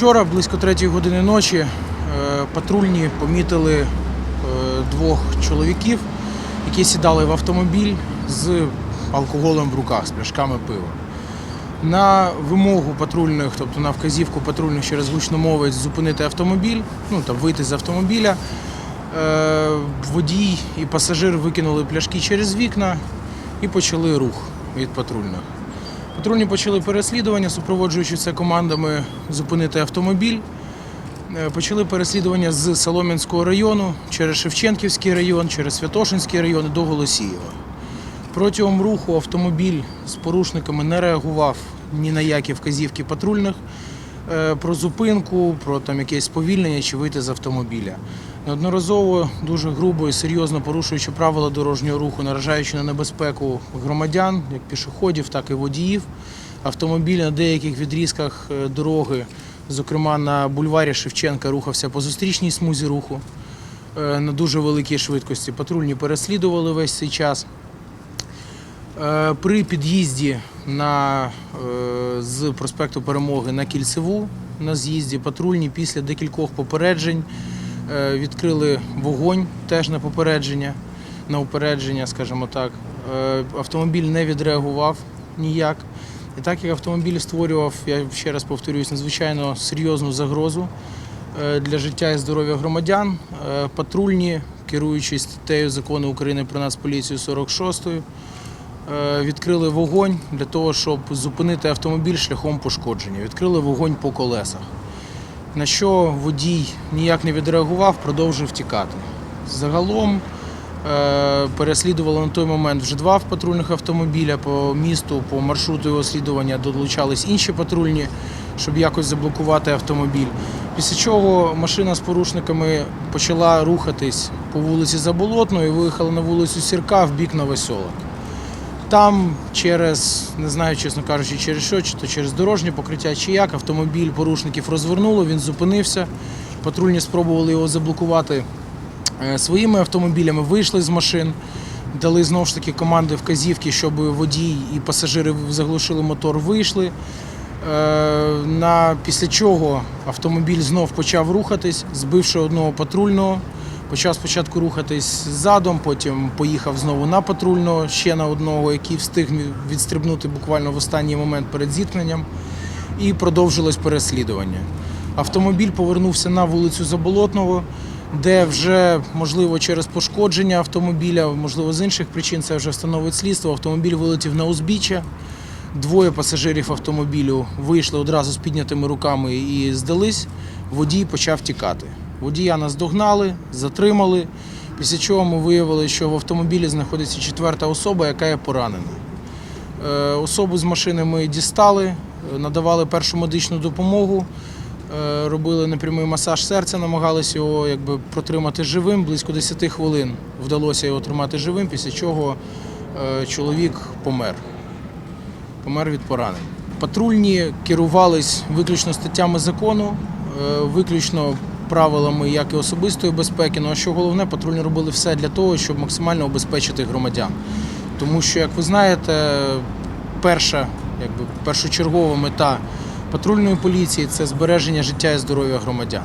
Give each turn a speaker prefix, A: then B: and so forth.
A: Вчора, близько третьої години ночі, е, патрульні помітили е, двох чоловіків, які сідали в автомобіль з алкоголем в руках, з пляшками пива. На вимогу патрульних, тобто на вказівку патрульних через гучномовець зупинити автомобіль, ну там вийти з автомобіля. е, Водій і пасажир викинули пляшки через вікна і почали рух від патрульних. Патрульні почали переслідування, супроводжуючи це командами зупинити автомобіль. Е, Почали переслідування з Солом'янського району через Шевченківський район, через Святошинський район до Голосієва. Протягом руху автомобіль з порушниками не реагував ні на які вказівки патрульних про зупинку, про там якесь сповільнення чи вийти з автомобіля. Неодноразово дуже грубо і серйозно порушуючи правила дорожнього руху, наражаючи на небезпеку громадян, як пішоходів, так і водіїв. Автомобіль на деяких відрізках е, дороги, зокрема на бульварі Шевченка, рухався по зустрічній смузі руху е, на дуже великій швидкості. Патрульні переслідували весь цей час. Е, При під'їзді на, е, з проспекту Перемоги на Кільцеву на з'їзді патрульні після декількох попереджень е, відкрили вогонь теж на попередження, на упередження, скажімо так. Е, Автомобіль не відреагував ніяк. І так як автомобіль створював, я ще раз повторюсь, надзвичайно серйозну загрозу е, для життя і здоров'я громадян, патрульні, керуючись статтею закону України про Нацполіцію 46 е, відкрили вогонь для того, щоб зупинити автомобіль шляхом пошкодження. Відкрили вогонь по колесах. На що водій ніяк не відреагував, продовжив тікати. Загалом е, переслідувало на той момент вже два патрульних автомобіля по місту, по маршруту його слідування долучались інші патрульні, щоб якось заблокувати автомобіль. Після чого машина з порушниками почала рухатись по вулиці Заболотної виїхала на вулицю Сірка в бік Новоселок. Там через, не знаю, чесно кажучи, через що, чи то через дорожнє покриття, чи як, автомобіль порушників розвернуло, він зупинився. Патрульні спробували його заблокувати е, своїми автомобілями, вийшли з машин, дали знову ж таки команди вказівки, щоб водій і пасажири заглушили мотор, вийшли. Е, На, після чого автомобіль знов почав рухатись, збивши одного патрульного. Почав спочатку рухатись задом, потім поїхав знову на патрульного, ще на одного, який встиг відстрибнути буквально в останній момент перед зіткненням, і продовжилось переслідування. Автомобіль повернувся на вулицю Заболотного, де вже, можливо, через пошкодження автомобіля, можливо, з інших причин, це вже встановить слідство. Автомобіль вилетів на узбіччя. Двоє пасажирів автомобілю вийшли одразу з піднятими руками і здались. Водій почав тікати. Водія нас догнали, затримали. Після чого ми виявили, що в автомобілі знаходиться четверта особа, яка є поранена. Е, Особу з машини ми дістали, е, надавали першу медичну допомогу, е, робили непрямий масаж серця, намагалися його якби, протримати живим. Близько 10 хвилин вдалося його тримати живим, після чого чоловік помер. Помер від поранень. Патрульні керувались виключно статтями закону, виключно правилами як і особистої безпеки. Ну а що головне, патрульні робили все для того, щоб максимально обезпечити громадян. Тому що, як ви знаєте, перша, якби першочергова мета патрульної поліції це збереження життя і здоров'я громадян.